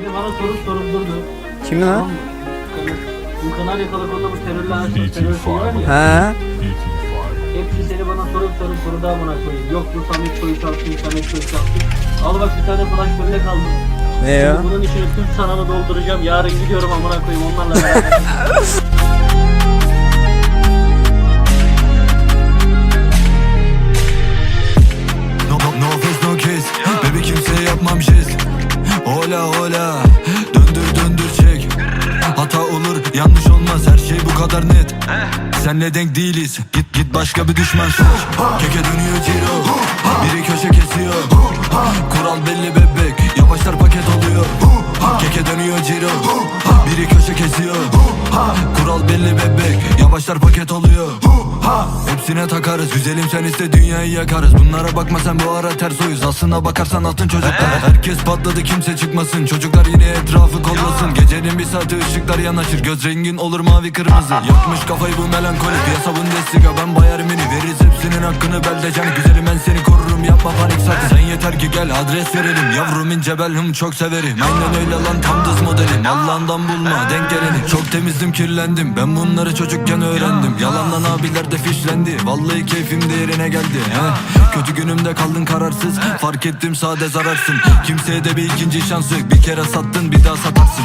Bir de bana sorup sorup durdu. Kimin Tamam lan? Bu Kanarya Karakol'da bu terörle terör şeyi var ya. He. Hepsi seni bana sorup sorup soru daha buna koyayım. Yok bu Samet soyu çalsın, Samet soyu çalsın. Al bak bir tane flash bellek aldım. Ne ya? Şimdi bunun içine tüm sanamı dolduracağım. Yarın gidiyorum amına koyayım onlarla beraber. No, no, no kiss Baby kimseye yapmam jest Ola ola kadar net. Senle denk değiliz. Git git başka bir düşman seç Keke dönüyor Ciro. Biri köşe kesiyor. Kural belli bebek. Yavaşlar paket oluyor. Keke dönüyor Ciro. Biri köşe kesiyor. Kural belli bebek. Yavaşlar paket oluyor. Hepsine takarız. Güzelim sen iste dünyayı yakarız. Bunlara bakma sen bu ara ters oyuz Aslına bakarsan altın çocuklar. Herkes patladı kimse çıkmasın. Çocuklar yine etrafı kollasın. Bir saati ışıklar yanaşır. Göz rengin olur mavi kırmızı. Yakmış kafayı bu melankoli. Piyasa Bundesliga ben Bayern Mini. Veririz hepsinin hakkını belde can Güzelim ben seni korurum. Yapma panik sakın Sen yeter ki gel adres verelim. Yavrum ince bel hım çok severim. Aynen öyle lan tam dız modelim. Allah'ından bulma denk geleni Çok temizdim kirlendim. Ben bunları çocukken öğrendim. Yalandan abiler de fişlendi. Vallahi keyfim de yerine geldi. He. Kötü günümde kaldın kararsız. Fark ettim sade zararsın. Kimseye de bir ikinci şans yok Bir kere sattın bir daha satarsın